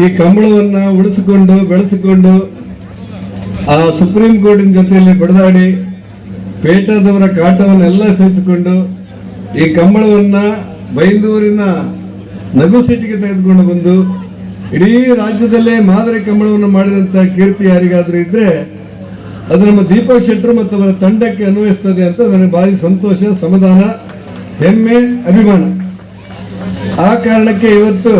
ಈ ಕಂಬಳವನ್ನ ಉಳಿಸಿಕೊಂಡು, ಬೆಳೆಸಿಕೊಂಡು, ಆ ಸುಪ್ರೀಂ ಕೋರ್ಟಿನ ಜೊತೆಯಲ್ಲಿ ಬಡದಾಡಿ, ಪೇಟಾದವರ ಕಾಟವನ್ನೆಲ್ಲ ಸಹಿಸಿಕೊಂಡು ಈ ಕಂಬಳವನ್ನ ಬೈಂದೂರಿನ ನಗು ಸಿಟಿಗೆ ತೆಗೆದುಕೊಂಡು ಬಂದು, ಇಡೀ ರಾಜ್ಯದಲ್ಲೇ ಮಾದರಿ ಕಂಬಳವನ್ನು ಮಾಡಿದಂತ ಕೀರ್ತಿ ಯಾರಿಗಾದರೂ ಇದ್ರೆ, ಅದು ನಮ್ಮ ದೀಪಕ್ ಶೆಟ್ಟರು ಮತ್ತು ಅವರ ತಂಡಕ್ಕೆ ಅನ್ವಯಿಸ್ತದೆ ಅಂತ ನನಗೆ ಭಾರಿ ಸಂತೋಷ, ಸಮಾಧಾನ, ಹೆಮ್ಮೆ, ಅಭಿಮಾನ. ಆ ಕಾರಣಕ್ಕೆ ಇವತ್ತು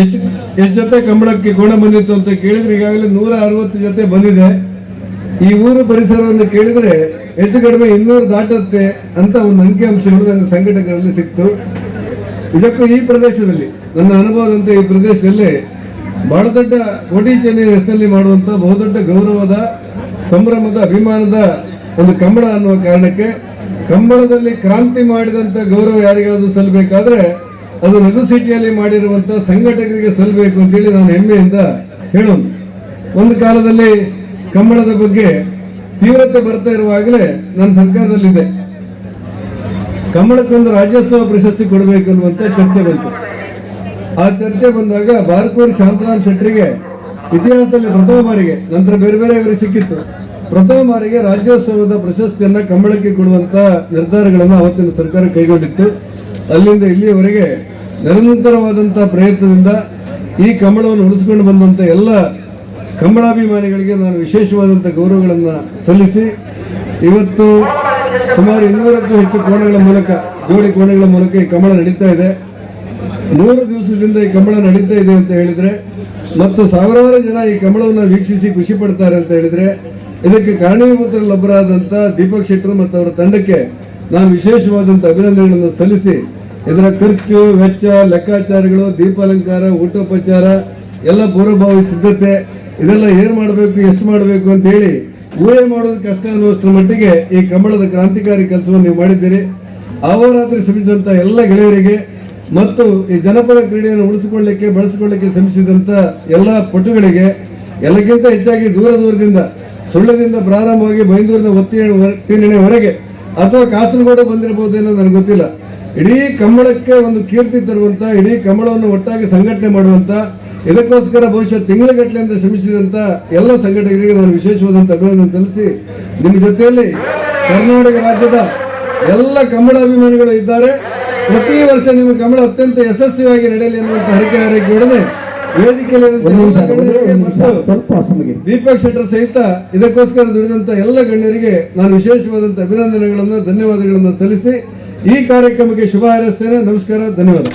ಎಷ್ಟು ಎಷ್ಟು ಜೊತೆ ಕಂಬಳಕ್ಕೆ ಕೋಣ ಬಂದಿತ್ತು ಅಂತ ಕೇಳಿದ್ರೆ ಈಗಾಗಲೇ ನೂರ ಅರವತ್ತು ಜೊತೆ ಬಂದಿದೆ. ಈ ಊರು ಪರಿಸರವನ್ನು ಕೇಳಿದ್ರೆ ಹೆಚ್ಚು ಕಡಿಮೆ ಇನ್ನೂರು ದಾಟುತ್ತೆ ಅಂತ ಒಂದು ಅಂಕಿಅಂಶಗಳು ನನ್ನ ಸಂಘಟಕರಲ್ಲಿ ಸಿಕ್ತು. ಇದಕ್ಕೂ ಈ ಪ್ರದೇಶದಲ್ಲಿ, ನನ್ನ ಅನುಭವದಂತೆ ಈ ಪ್ರದೇಶದಲ್ಲಿ ಬಹಳ ದೊಡ್ಡ ಕೋಟಿ ಚೆನ್ನೈ ಹೆಸರಲ್ಲಿ ಮಾಡುವಂತ ಬಹುದೊಡ್ಡ ಗೌರವದ, ಸಂಭ್ರಮದ, ಅಭಿಮಾನದ ಒಂದು ಕಂಬಳ ಅನ್ನುವ ಕಾರಣಕ್ಕೆ ಕಂಬಳದಲ್ಲಿ ಕ್ರಾಂತಿ ಮಾಡಿದಂತ ಗೌರವ ಯಾರಿಗಾದ್ರೂ ಸಲ್ಲಬೇಕಾದ್ರೆ ಅದು ಯೂನಿವರ್ಸಿಟಿಯಲ್ಲಿ ಸಿಟಿಯಲ್ಲಿ ಮಾಡಿರುವಂತ ಸಂಘಟಕರಿಗೆ ಸಲ್ಲಬೇಕು ಅಂತೇಳಿ ನಾನು ಹೆಮ್ಮೆಯಿಂದ ಹೇಳೋದು. ಒಂದು ಕಾಲದಲ್ಲಿ ಕಂಬಳದ ಬಗ್ಗೆ ತೀವ್ರತೆ ಬರ್ತಾ ಇರುವಾಗಲೇ ನಾನು ಸರ್ಕಾರದಲ್ಲಿದೆ. ಕಂಬಳಕ್ಕೊಂದು ರಾಜ್ಯೋತ್ಸವ ಪ್ರಶಸ್ತಿ ಕೊಡಬೇಕು ಅನ್ನುವಂತ ಚರ್ಚೆ ಬಂತು. ಆ ಚರ್ಚೆ ಬಂದಾಗ ಬಾರ್ಕೂರ್ ಶಾಂತರಾಮ್ ಶೆಟ್ಟರಿಗೆ ಇತಿಹಾಸದಲ್ಲಿ ಪ್ರಥಮ ಬಾರಿಗೆ, ನಂತರ ಬೇರೆ ಬೇರೆ ಅವರಿಗೆ ಸಿಕ್ಕಿತ್ತು. ಪ್ರಥಮ ಬಾರಿಗೆ ರಾಜ್ಯೋತ್ಸವದ ಪ್ರಶಸ್ತಿಯನ್ನ ಕಂಬಳಕ್ಕೆ ಕೊಡುವಂತ ನಿರ್ಧಾರಗಳನ್ನು ಅವತ್ತಿನ ಸರ್ಕಾರ ಕೈಗೊಂಡಿತ್ತು. ಅಲ್ಲಿಂದ ಇಲ್ಲಿಯವರೆಗೆ ನಿರಂತರವಾದಂತಹ ಪ್ರಯತ್ನದಿಂದ ಈ ಕಂಬಳವನ್ನು ಉಳಿಸಿಕೊಂಡು ಬಂದಂತ ಎಲ್ಲ ಕಂಬಳಾಭಿಮಾನಿಗಳಿಗೆ ನಾನು ವಿಶೇಷವಾದಂಥ ಗೌರವಗಳನ್ನು ಸಲ್ಲಿಸಿ, ಇವತ್ತು ಸುಮಾರು ಇನ್ನೂರಕ್ಕೂ ಹೆಚ್ಚು ಕೋಣಗಳ ಮೂಲಕ, ಜೋಡಿ ಕೋಣಗಳ ಮೂಲಕ ಈ ಕಂಬಳ ನಡೀತಾ ಇದೆ. ನೂರು ದಿವಸದಿಂದ ಈ ಕಂಬಳ ನಡೀತಾ ಇದೆ ಅಂತ ಹೇಳಿದ್ರೆ, ಮತ್ತು ಸಾವಿರಾರು ಜನ ಈ ಕಂಬಳವನ್ನು ವೀಕ್ಷಿಸಿ ಖುಷಿ ಪಡ್ತಾರೆ ಅಂತ ಹೇಳಿದ್ರೆ, ಇದಕ್ಕೆ ಕಾರಣೀಭೂತರಲ್ಲೊಬ್ಬರಾದಂಥ ದೀಪಕ್ ಶೆಟ್ಟರು ಮತ್ತು ಅವರ ತಂಡಕ್ಕೆ ನಾನು ವಿಶೇಷವಾದಂಥ ಅಭಿನಂದನೆಗಳನ್ನು ಸಲ್ಲಿಸಿ ಇದರ ಖರ್ಚು, ವೆಚ್ಚ, ಲೆಕ್ಕಾಚಾರಗಳು, ದೀಪಾಲಂಕಾರ, ಊಟೋಪಚಾರ ಎಲ್ಲ ಪೂರ್ವಭಾವಿ ಸಿದ್ಧತೆ. ಇದೆಲ್ಲ ಏನು ಮಾಡಬೇಕು, ಎಷ್ಟು ಮಾಡಬೇಕು ಅಂತ ಹೇಳಿ ಊಹೆ ಮಾಡೋದು ಕಷ್ಟ ಅನ್ನುವಷ್ಟರ ಮಟ್ಟಿಗೆ ಈ ಕಂಬಳದ ಕ್ರಾಂತಿಕಾರಿ ಕೆಲಸವನ್ನು ನೀವು ಮಾಡಿದ್ದೀರಿ. ಅಹೋರಾತ್ರಿ ಶ್ರಮಿಸಿದಂಥ ಎಲ್ಲ ಗೆಳೆಯರಿಗೆ ಮತ್ತು ಈ ಜನಪದ ಕ್ರೀಡೆಯನ್ನು ಉಳಿಸಿಕೊಳ್ಳಿಕ್ಕೆ, ಬಳಸಿಕೊಳ್ಳಿಕ್ಕೆ ಶ್ರಮಿಸಿದಂಥ ಎಲ್ಲ ಪಟುಗಳಿಗೆ, ಎಲ್ಲಕ್ಕಿಂತ ಹೆಚ್ಚಾಗಿ ದೂರ ದೂರದಿಂದ ಸುಳ್ಳದಿಂದ ಪ್ರಾರಂಭವಾಗಿ ಬೈಂದೂರಿನ ಒತ್ತಿನೆವರೆಗೆ ಅಥವಾ ಕಾಸರಗೋಡು ಬಂದಿರಬಹುದೇನೋ ನನಗೆ ಗೊತ್ತಿಲ್ಲ. ಇಡೀ ಕಂಬಳಕ್ಕೆ ಒಂದು ಕೀರ್ತಿ ತರುವಂತ ಇಡೀ ಕಂಬಳವನ್ನು ಒಟ್ಟಾಗಿ ಸಂಘಟನೆ ಮಾಡುವಂತ ಇದಕ್ಕೋಸ್ಕರ ಬಹುಶಃ ಅಂತ ಶ್ರಮಿಸಿದಂತ ಎಲ್ಲ ಸಂಘಟಕರಿಗೆ ನಾನು ವಿಶೇಷವಾದಂತ ಅಭಿನಂದನೆ ಸಲ್ಲಿಸಿ ನಿಮ್ಮ ಜೊತೆಯಲ್ಲಿ ಕರ್ನಾಟಕ ರಾಜ್ಯದ ಎಲ್ಲ ಕಂಬಳ ಅಭಿಮಾನಿಗಳು ಇದ್ದಾರೆ ಪ್ರತಿ ವರ್ಷ ನಿಮ್ಮ ಕಂಬಳ ಅತ್ಯಂತ ಯಶಸ್ವಿಯಾಗಿ ನಡೆಯಲಿ ಎನ್ನುವಂಥ ಹರಕೆ ಹಾರೈಕೆಯೊಡನೆ ವೇದಿಕೆಯಲ್ಲಿ. ದೀಪಕ್ ಶೆಟ್ಟರ್ ಸಹಿತ ಇದಕ್ಕೋಸ್ಕರ ದುಡಿದಂತ ಎಲ್ಲ ಗಣ್ಯರಿಗೆ ನಾನು ವಿಶೇಷವಾದಂತ ಅಭಿನಂದನೆಗಳನ್ನು ಧನ್ಯವಾದಗಳನ್ನು ಸಲ್ಲಿಸಿ ಈ ಕಾರ್ಯಕ್ರಮಕ್ಕೆ ಶುಭ ಹಾರೈಸ್ತೇನೆ. ನಮಸ್ಕಾರ ಧನ್ಯವಾದ.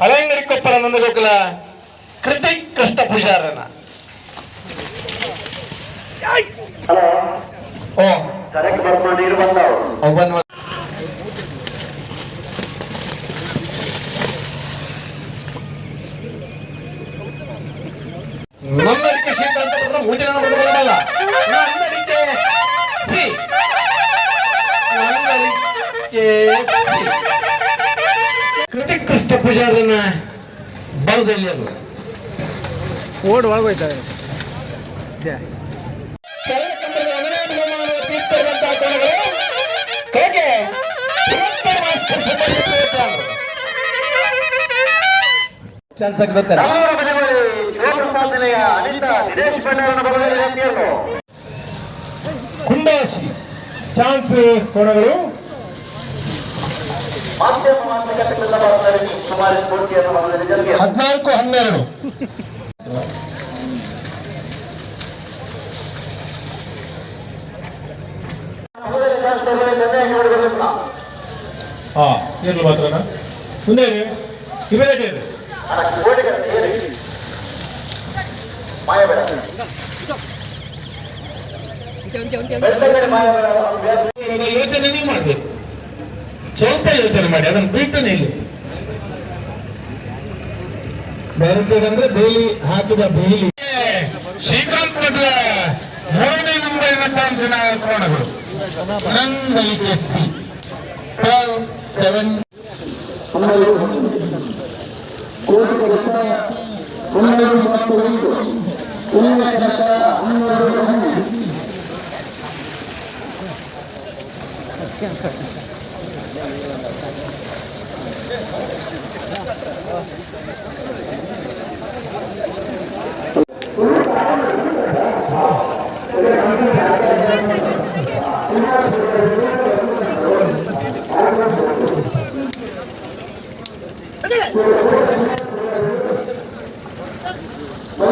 ಹಳೆಯಂಗಡಿ ಕೊಪ್ಪಳ ನಂದಗೋಕುಲ ಕೃತಿಕ್ ಕೃಷ್ಣ ಪೂಜಾರನ. ಓ. ಅವ್ ಬಂದ್ ಮಾಡ್- ನಂಬರಿಕೆ ಶೀಟ್ ಅಂತ ಬಿಟ್ರೆ ಮೂರು ಜನ ಬರಲ್ಲ ನಂಬರಿಕೆ ಸಿ ಕೃತಿಕ್ ಕೃಷ್ಣ ಪೂಜಾರನ ಬಲದಲ್ಲಿ ಅದು. ಓಡ್ ಒಳಗೋಯ್ತಾರೆ. ಚಾನ್ಸ್ ಆಗಿ ಬರ್ತಾರೆ. ಚಾನ್ಸ್ ಕೋಣಗಳು. ಹದಿನಾಲ್ಕು ಹನ್ನೆರಡು. ಹಾ ಇರ್ಲಿ ಮಾತ್ರನ ಮುಂದೆ ಇವೆರಡೇ ಯೋಚನೆ ನೀವು ಮಾಡ್ಬೇಕು. ಸ್ವಲ್ಪ ಯೋಚನೆ ಮಾಡಿ ಅದನ್ನು ಬಿಟ್ಟು ನಿಲ್ಲಿ. ಬ್ಯಾರಿಕೇಡ್ ಅಂದ್ರೆ ಬೇಲಿ ಹಾಕಿದ ಬೇಲಿ. ಶ್ರೀಕಾಂತ್ ಪಟ್ಲ ಮೂರನೇ ನಂಬರಿನ ಚಾನ್ಸಿನ ಕೋಣಗಳು. ನಂದಲಿಕೆ ಸಿ. ಸೆವೆನ್ ಒಂದು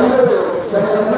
ಮತ್ತು ಒಂದು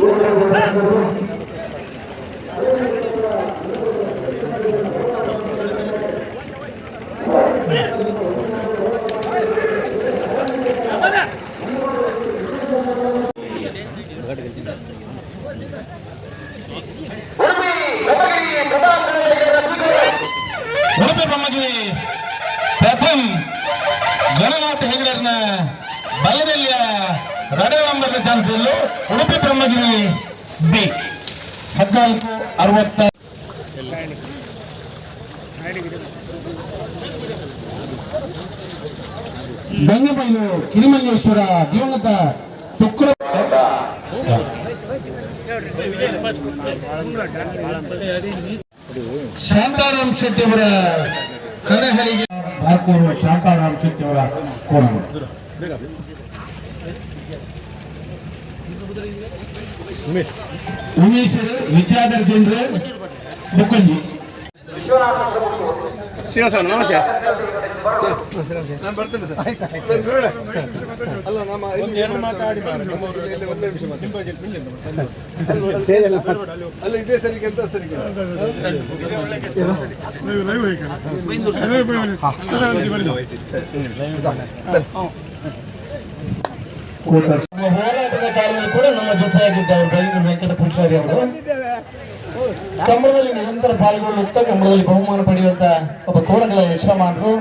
ಉಡುಪಿ ಚಾನ್ಸ್ ಇಲ್ಲೂ ಉಡುಪಿ ಬ್ರಹ್ಮಗಿರಿ ಬಿ. ಹದಿನಾಲ್ಕು ಅರವತ್ತ ಬೆಂಗಬೈಲು ಕಿರಿಮಲ್ಲೇಶ್ವರ ದಿವಂಗತ ತುಕ್ಕಡ ಶಾಂತಾರಾಮ್ ಶೆಟ್ಟಿ ಅವರ ಕಣಹಳಿಗೆ ಬಾರ್ಕೋರು ಶಾಂತಾರಾಮ್ ಶೆಟ್ಟಿ ಅವರ ಕೋಣ. ಉಮೇಶ್ ವಿದ್ಯಾಧರ್ ಜನರು ಮುಖಂಜಿ ಶ್ರೀನಿವಾಸ ನಮಸ್ತೆ. ನಾನು ಬರ್ತೇನೆ ಸರ್ ಸರ್ ಗುರುಳೆ ಅಲ್ಲ ನಮ್ಮ ಇಲ್ಲಿ ಮಾತಾಡಿ ಒಂದೇ ನಿಮಿಷ ಅಲ್ಲ ಇದೇ ಸರಿಗೆ ಅಂತ ಸರಿಗೆ ನಮ್ಮ ಜೊತೆಯಾಗಿದ್ದವರು ರವೀಂದ್ರ ವೆಂಕಟ ಪೂಜಾರಿ ಅವರು. ಕಂಬಳದಲ್ಲಿ ನಿರಂತರ ಪಾಲ್ಗೊಳ್ಳುತ್ತಾ ಕಂಬಳದಲ್ಲಿ ಬಹುಮಾನ ಪಡೆಯುವಂತ ಒಬ್ಬ ಕೋಣಗಳ ಯಶಮಾನರು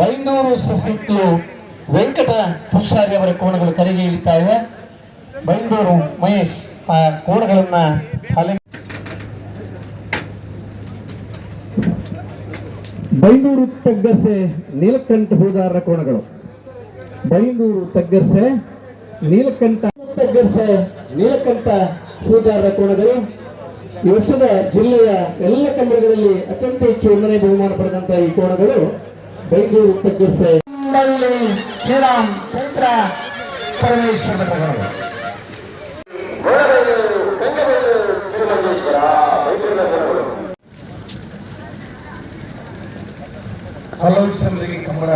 ಬೈಂದೂರು ಸುತ್ತಲೂ ವೆಂಕಟ ಪೂಜಾರಿ ಅವರ ಕೋಣಗಳು ಕರೆಗೆ ಇಳಿತಾ ಇವೆ ಬೈಂದೂರು ಮಹೇಶ್ ಆ ಕೋಣಗಳನ್ನ ಹಲಗೆ ಬೈಂದೂರು ತಗ್ಗಸೆ ನೀಲಕಂಠ ಹೂದಾರರ ಕೋಣಗಳು. ಬೈಂದೂರು ತಗ್ಗಸೆ ನೀಲಕಂಠ ತಗ್ಗರ್ಸೆ ನೀಲಕಂಠ ಹೂದಾರರ ಕೋಣಗಳು ಈ ವರ್ಷದ ಜಿಲ್ಲೆಯ ಎಲ್ಲ ಕಂಬಳಗಳಲ್ಲಿ ಅತ್ಯಂತ ಹೆಚ್ಚು ಒಂದನೇ ಬಹುಮಾನ ಪಡೆದಂತ ಈ ಕೋಣಗಳು ಬೆಂಗಳೂರು ತಗ್ಗರ್ಸೆ ಶ್ರೀರಾಮ್ ಚಂದ್ರ ಪರಮೇಶ್ವರ ಕೋಣಗಳು ಹಲವು ಜನರಿಗೆ ಕಂಬಳ